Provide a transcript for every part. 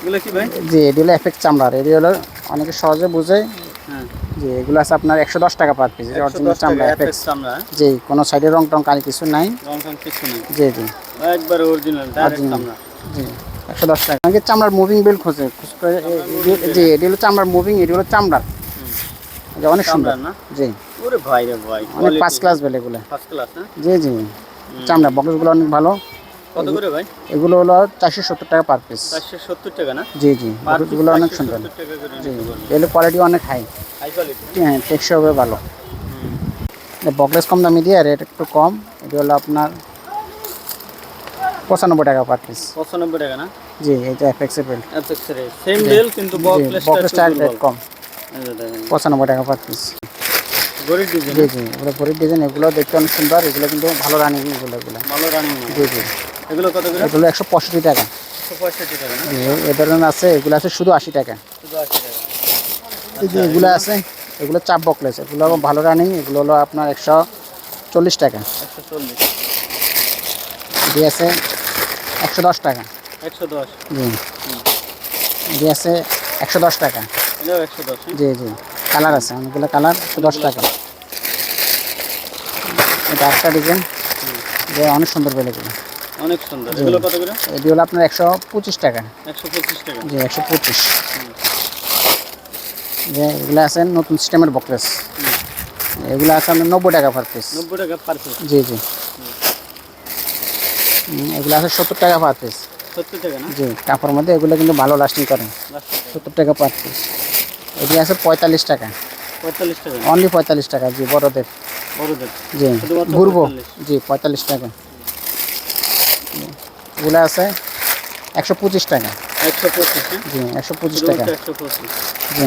এগুলো কি জি এটি হলো এফেক্ট চামড়ার। এটি হলো অনেকে সহজে বুঝে। হ্যাঁ। যে এগুলো আছে আপনার একশো দশ টাকা পার পিস অরিজিনাল চামড়া এফেক্ট। চামড়া জি কোনো সাইডে রং টং কালি কিছু নাই। রং টং কিছু নেই। জি জি। একবার অরিজিনাল ডাইরেক্ট চামড়া। জি একশো দশ টাকা। অনেকে চামড়ার মুভিং বেল খোঁজে জি এটি হলো চামড়ার মুভিং এটি হলো চামড়ার। অনেক সুন্দর। জি। ওরে ভাই রে ভাই অনেক পাঁচ ক্লাস বেল এগুলো। ফার্স্ট ক্লাস জি জি। চামড়া বক্সগুলো অনেক ভালো। কত করে ভাই? এগুলো হলো চারশো সত্তর টাকা পার পিস চারশো সত্তর টাকা না? জি জি পিস অনেক সুন্দর। জি এগুলো কোয়ালিটি অনেক হাই হাই কোয়ালিটি হ্যাঁ টেকসই হবে ভালো। বকলেস কম দামি দিয়ে রেট একটু কম। এটি হলো আপনার পঁচানব্বই টাকা পার পিস পঁচানব্বই টাকা না? জি এটা বেল্ট এফএক্স রে সেম বেল কিন্তু বকলেসটা রেট কম। পঁচানব্বই টাকা পার পিস গরিব ডিজাইন। জি জি এগুলো ভরির ডিজাইন এগুলো দেখতে অনেক সুন্দর। এগুলো কিন্তু ভালো রানিং এগুলো এগুলো। ভালো রানিং জি জি। এগুলো কত করে? এগুলো একশো পঁয়ষট্টি টাকা। এ ধরনের আছে এগুলো আছে শুধু আশি টাকা। এগুলো আছে এগুলো চাপ বকলেস এগুলো ভালো রানিং এগুলো হলো আপনার একশো চল্লিশ টাকা। এটি আছে একশো দশ টাকা। একশো দশ। জি। এটি আছে একশো দশ টাকা। দশ জি জি। কালার আছে অনেকগুলো কালার একশো দশ টাকা। এটা একটা ডিজাইন যে অনেক সুন্দর এগুলো অনেক সুন্দর। এগুলো কত করে? এটি হলো আপনার একশো পঁচিশ টাকা। একশো পঁচিশ টাকা। জি একশো পঁচিশ। যে এগুলো আছে নতুন সিস্টেমের বকলেস এগুলো আছে আপনার নব্বই টাকা পার পিস নব্বই টাকা পার পিস জি জি। এগুলো আছে সত্তর টাকা পার পিস সত্তর টাকা না? জি কাপড়ের মধ্যে এগুলো কিন্তু ভালো লাস্টিং করে। সত্তর টাকা পার পিস এটি আছে পঁয়তাল্লিশ টাকা। পঁয়তাল্লিশ টাকা। অনলি পঁয়তাল্লিশ টাকা জি বড়দের। বড়দের। জি ঘুরবো। জি পঁয়তাল্লিশ টাকা। এগুলো আছে একশো পঁচিশ টাকা। একশো পঁচিশ হ্যাঁ? জি একশো পঁচিশ টাকা। জি।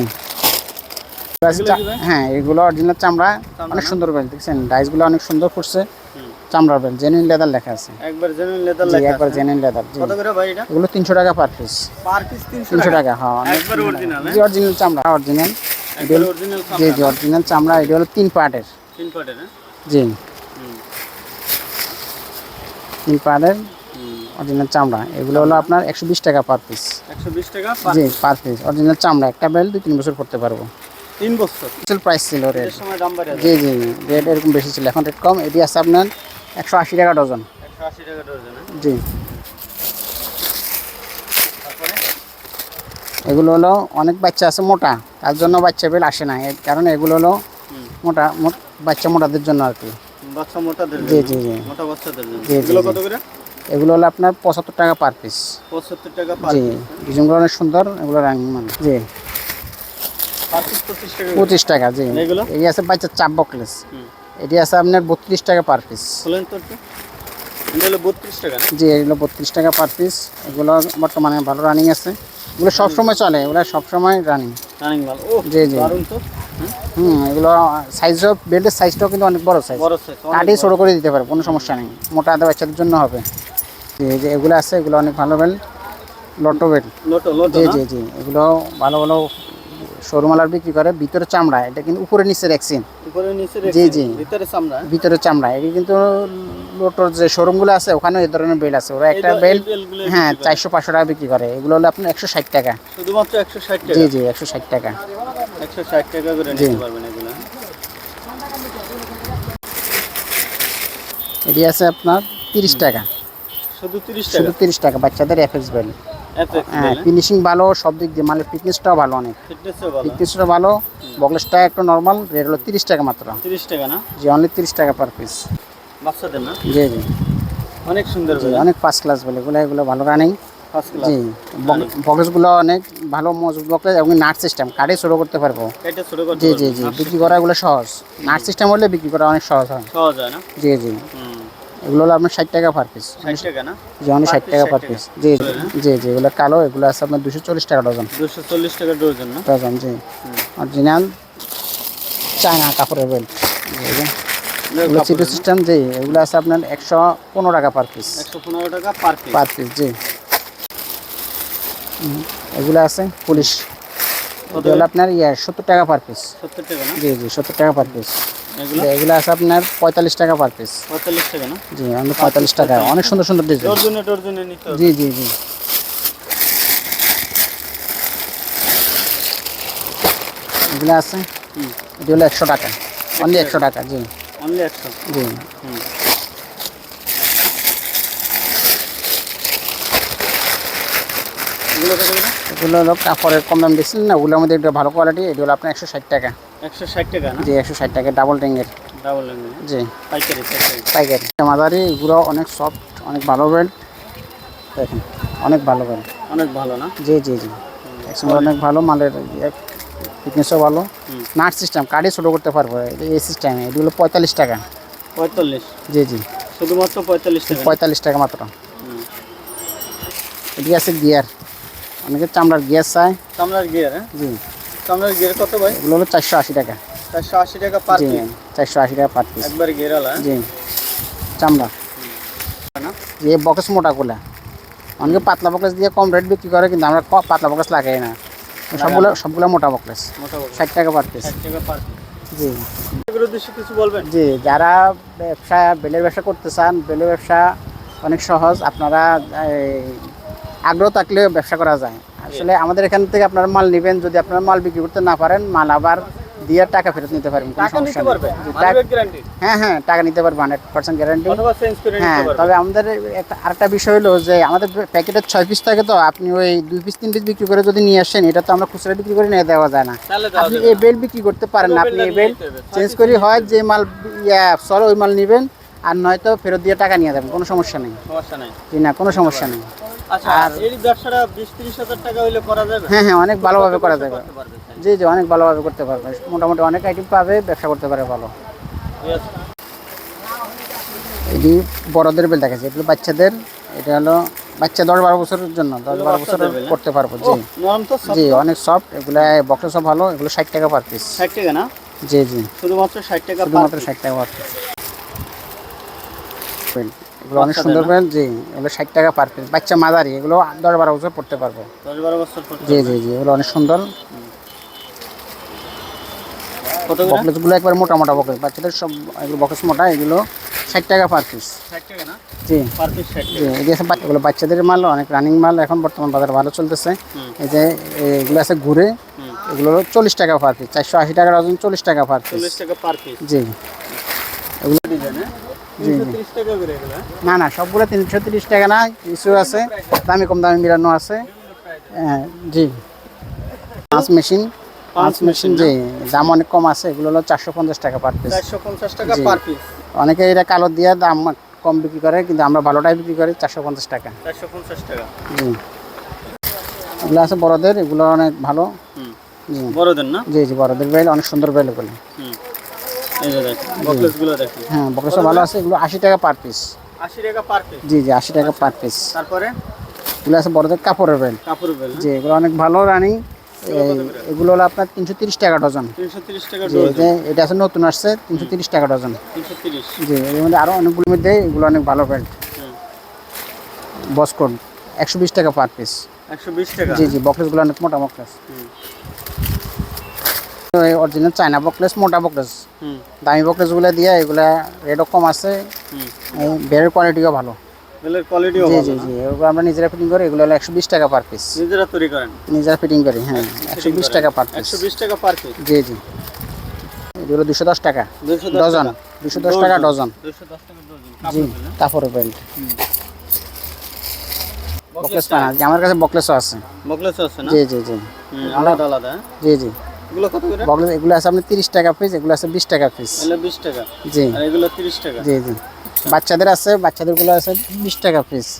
হ্যাঁ এগুলো অরিজিনাল চামড়া অনেক সুন্দর বেল দেখছেন? ডাইসগুলো অনেক সুন্দর করছে চামড়ার বেল জেনুইন লেদার লেখা আছে। একবার জেনুইন লেদার লেখা একবার জেনুইন লেদার কত করে ভাই এটা? এগুলো তিনশো টাকা পার পিস পার পিস তিনশো টাকা? হ্যাঁ একবার অরিজিনাল জি অরিজিনাল চামড়া অরিজিনাল একবার অরিজিনাল জি জি অরিজিনাল চামড়া এটি হলো তিন পার্টের তিন হ্যাঁ? জি। তিন পার্টের অরিজিনাল চামড়া। এগুলো হলো আপনার একশো বিশ টাকা পার পিস একশো বিশ টাকা জি পার পিস অরিজিনাল চামড়া একটা বেল দুই তিন বছর করতে পারব। তিন বছর। প্রাইস ছিল রেট জি জি রেট এরকম বেশি ছিল। এখন রেট কম। এটি আছে আপনার একশো আশি টাকা ডজন একশো আশি টাকা ডজন হ্যাঁ? জি। এগুলো হলো অনেক বাচ্চা আছে মোটা। তার জন্য বাচ্চা বেল আসে না। এর কারণ এগুলো হলো মোটা বাচ্চা মোটাদের জন্য আর কি। বাচ্চা মোটাদের জি, জি, জি। মোটা বাচ্চাদের জন্য। এগুলো। কত করে? এগুলো হলো আপনার পঁচাত্তর টাকা পার পিস পঁচাত্তর টাকা পার জি ডিজাইনগুলো অনেক সুন্দর এগুলো রানিং মান জি। পঁচিশ টাকা জি। এগুলো? এই আছে বাচ্চার চাপ বকলেস এটি আছে আপনার বত্রিশ টাকা পার পিস এটা জি এগুলো বত্রিশ টাকা পার পিস এগুলো বর্তমানে ভালো রানিং আছে। এগুলো সবসময় চলে এগুলো সবসময় রানিং রানিং জি, জি। হুম। এগুলো সাইজও বেল্টের সাইজটাও কিন্তু অনেক বড় সাইজ বড় সাইজ কাটিয়ে ছোটো করে দিতে পারে কোনো সমস্যা নেই। মোটা আদা বাচ্চাদের জন্য হবে। এই যে এগুলো আছে এগুলো অনেক ভালো বেল লটো বেল জি জি জি এগুলো ভালো ভালো শোরুমালার বিক্রি করে। ভিতরে চামড়া এটা কিন্তু উপরে নিচে রেখছেন জি, জি। ভিতরে চামড়া? ভিতরে চামড়া এটি কিন্তু লোটোর যে শোরুমগুলো আছে ওখানে এই ধরনের বেল আছে। ওরা একটা বেল হ্যাঁ চারশো পাঁচশো টাকা বিক্রি করে। এগুলো হলো আপনার একশো ষাট টাকা। শুধুমাত্র একশো ষাট জি টাকা জি একশো ষাট টাকা। একশো ষাট টাকা করে জি। নিতে পারবেন এগুলো? এটি আছে আপনার তিরিশ টাকা। শুধু তিরিশ শুধু টাকা বাচ্চাদের এফএক্স হ্যাঁ ফিনিশিং ভালো সব দিক দিয়ে। মানে ফিটনেসটাও ভালো অনেক। ফিটনেসও ভালো। একটু নর্মাল রেট হলো তিরিশ টাকা মাত্র। তিরিশ টাকা না? জি অনলি তিরিশ টাকা পার পিস বাচ্চাদের না? জি জি। অনেক সুন্দর অনেক ফার্স্ট ক্লাস বলে এগুলো এগুলো ভালো রানিং জি বক্সগুলো অনেক ভালো মজবুত বক্স এবং নাট সিস্টেম কাটে করতে পারব। জি জি জি। বিক্রি করা এগুলো সহজ। নাট সিস্টেম হলে বিক্রি করা অনেক সহজ হয়। সহজ হয় না? জি জি। এগুলো হলো আপনার ষাট টাকা পার পিস ষাট টাকা না? জি অনেক ষাট টাকা পার পিস জি জি জি এগুলো কালো এগুলো আছে আপনার দুশো চল্লিশ টাকা ডজন। দুশো চল্লিশ টাকা ডজন ডজন জি। অরিজিনাল চায়না কাপড়ের বেল্ট এগুলো সিটি সিস্টেম জি এগুলো আছে আপনার একশো পনেরো টাকা পার পিস একশো পনেরো টাকা পার পিস পার পিস জি। এগুলো আছে পুলিশ। এগুলো আপনার ইয়ে সত্তর টাকা পার পিস সত্তর টাকা জি জি সত্তর টাকা পার পিস এগুলো? আছে আপনার পঁয়তাল্লিশ টাকা পঁয়তাল্লিশ টাকা অনেক সুন্দর সুন্দর জি জি জি। এগুলো আছে? একশো টাকা। একশো টাকা জি। হলো কাপড়ের কম দাম দিচ্ছিলেন না? ওগুলোর মধ্যে ভালো কোয়ালিটি এটি হলো আপনার একশো ষাট টাকা। একশো ষাট টাকা জি একশো ষাট টাকা ডাবল জি। পাইকারি পাইকারি। মাদারি এগুলো অনেক সফট অনেক ভালো দেখেন অনেক ভালো বেল্ট অনেক ভালো না? জি জি জি। একসঙ্গে অনেক ভালো মালের ফিটনেসও ভালো। নাট সিস্টেম কার্ডে ছোটো করতে পারব এটা এই সিস্টেমে এগুলো পঁয়তাল্লিশ টাকা। পঁয়তাল্লিশ? জি জি। শুধুমাত্র পঁয়তাল্লিশ টাকা? পঁয়তাল্লিশ টাকা মাত্র। আছে গিয়ার অনেকে চামড়ার গিয়ার চায়। চামড়ার গিয়ার হ্যাঁ? জি। চামড়ার গিয়ার কত ভাই? এগুলো হলো চারশো আশি টাকা। চারশো আশি টাকা পার জি চারশো আশি টাকা পার পিস একবার গিয়ারওয়ালা জি চামড়া। যে বক্স মোটাগুলা অনেকে পাতলা বক্স দিয়ে কম রেট বিক্রি করে কিন্তু আমরা পাতলা বক্স লাগাই না। সবগুলো সবগুলো মোটা বক্স মোটামুটি ষাট টাকা পার পিস জি। কিছু বলবেন? জি যারা ব্যবসা বেলের ব্যবসা করতে চান বেলের ব্যবসা অনেক সহজ। আপনারা আগ্রহ থাকলে ব্যবসা করা যায়। আসলে আমাদের এখান থেকে আপনারা মাল নেবেন যদি আপনারা মাল বিক্রি করতে না পারেন মাল আবার দিয়ে টাকা ফেরত নিতে পারবেন। পারবে? মানি হ্যাঁ হ্যাঁ টাকা নিতে পারবেন হান্ড্রেড পার্সেন্ট গ্যারান্টি হ্যাঁ তবে আমাদের একটা আরেকটা বিষয় হলো যে আমাদের প্যাকেটের ছয় পিস থাকে তো আপনি ওই দুই পিস তিন পিস বিক্রি করে যদি নিয়ে আসেন এটা তো আমরা খুচরা বিক্রি করে নিয়ে দেওয়া যায় না। আপনি এই বেল বিক্রি করতে পারেন না আপনি এই বেল চেঞ্জ করি হয় যে মাল ইয়া চলো ওই মাল নেবেন আর নয়তো ফেরত দিয়ে টাকা নিয়ে যাবেন কোনো সমস্যা নেই। সমস্যা নাই। না কোনো সমস্যা নেই। আর- এই ব্যবসাটা বিশ ত্রিশ টাকা হইলে করা যাবে? হ্যাঁ হ্যাঁ অনেক ভালোভাবে করা যাবে। জি জি অনেক ভালোভাবে করতে পারবে মোটামুটি অনেক আইটেম পাবে ব্যবসা করতে পারে ভালো। এটি বড়দের বেল দেখাচ্ছে এগুলো বাচ্চাদের এটা হলো বাচ্চা দশ বারো বছরের জন্য দশ বারো বছর করতে পারব জি। জি অনেক সফট এগুলো বক্স সব ভালো এগুলো ষাট টাকা পার পিস ষাট টাকা না? জি জি। শুধুমাত্র ষাট টাকা শুধুমাত্র ষাট টাকা পার পিস এগুলো অনেক সুন্দর? বেল জি এগুলো ষাট টাকা পার পিস বাচ্চা মাঝারি এগুলো দশ বারো বছর পড়তে পারবে। দশ বারো বছর জি জি জি এগুলো অনেক সুন্দর। বকলেসগুলো একবার মোটা মোটা বকলেস বাচ্চাদের সব এগুলো বকলেস মোটা এগুলো ষাট টাকা পার পিস জি। বাচ্চাগুলো বাচ্চাদের মাল অনেক রানিং মাল এখন বর্তমান বাজারে ভালো চলতেছে। এই যে এগুলো আছে ঘুরে এগুলো চল্লিশ টাকা পার পিস চারশো আশি টাকা ডজন চল্লিশ টাকা পার পিস চল্লিশ টাকা পার পিস জি। ডিজাইন করে এগুলো হ্যাঁ? না না সবগুলো তিনশো তিরিশ টাকা না কিছু আছে দামি কম দামি মিলানো আছে। হ্যাঁ, জি। পাঁচ মেশিন পাঁচ মেশিন জি দাম অনেক কম আছে এগুলো হলো চারশো পঞ্চাশ টাকা পার পিস চারশো পঞ্চাশ টাকা। পার পিস অনেকে এটা কালো দিয়ে দাম কম বিক্রি করে কিন্তু আমরা ভালোটাই বিক্রি করি চারশো পঞ্চাশ টাকা। চারশো পঞ্চাশ টাকা। জি। এগুলো আছে বড়দের এগুলো অনেক ভালো। বড়দের না? জি জি বড়দের বেল অনেক সুন্দর বেল এগুলো। বকলেস হ্যাঁ বকসা ভালো আছে এগুলো আশি টাকা পার পিস আশি টাকা পার পিস জি জি আশি টাকা পার পিস তারপরে? এগুলো আছে বড়দের কাপড়ের বেল কাপড় বেল জি এগুলো অনেক ভালো রানিং। এগুলো হলো আপনার তিনশো তিরিশ টাকা ডজন। এটা আছে নতুন আসছে তিনশো তিরিশ টাকা ডজন। জি এর মধ্যে আরও অনেকগুলোর মধ্যে এগুলো অনেক ভালো বেল্ট হুম। একশো বিশ টাকা পার পিস একশো বিশ টাকা। জি জি বকলেসগুলো অনেক মোটা বকলেস অরিজিনাল চায়না বকলেস মোটা বকলেস দামি বকলেসগুলো দিয়ে এগুলা রেটও কম আছে। এই কোয়ালিটিও ভালো। বেলের কোয়ালিটিও ভালো জি জি। এগুলো আমরা নিজেরা ফিটিং করি এগুলো হলো একশো বিশ টাকা পার পিস নিজেরা তৈরি করেন? নিজেরা ফিটিং করি হ্যাঁ একশো বিশ টাকা পার পিস একশো বিশ টাকা পার পিস জি জি। এগুলো দুশো দশ টাকা। দুশো ডজন। দুশো দশ টাকা ডজন। দুশো দশ টাকা ডজন। জি কাপড়ের বেল্ট বকলেস পানা আমার কাছে বকলেসও আছে। বকলেস আছে না? জি জি জি। আলাদা আলাদা হ্যাঁ? জি জি। এগুলো কত করে? বকলেস এগুলো আছে আপনার তিরিশ টাকা পিস এগুলো আছে বিশ টাকা পিস এগুলো বিশ টাকা। জি। আর এগুলো তিরিশ টাকা। জি জি। বাচ্চাদের আছে বাচ্চাদেরগুলো আছে বিশ টাকা পিস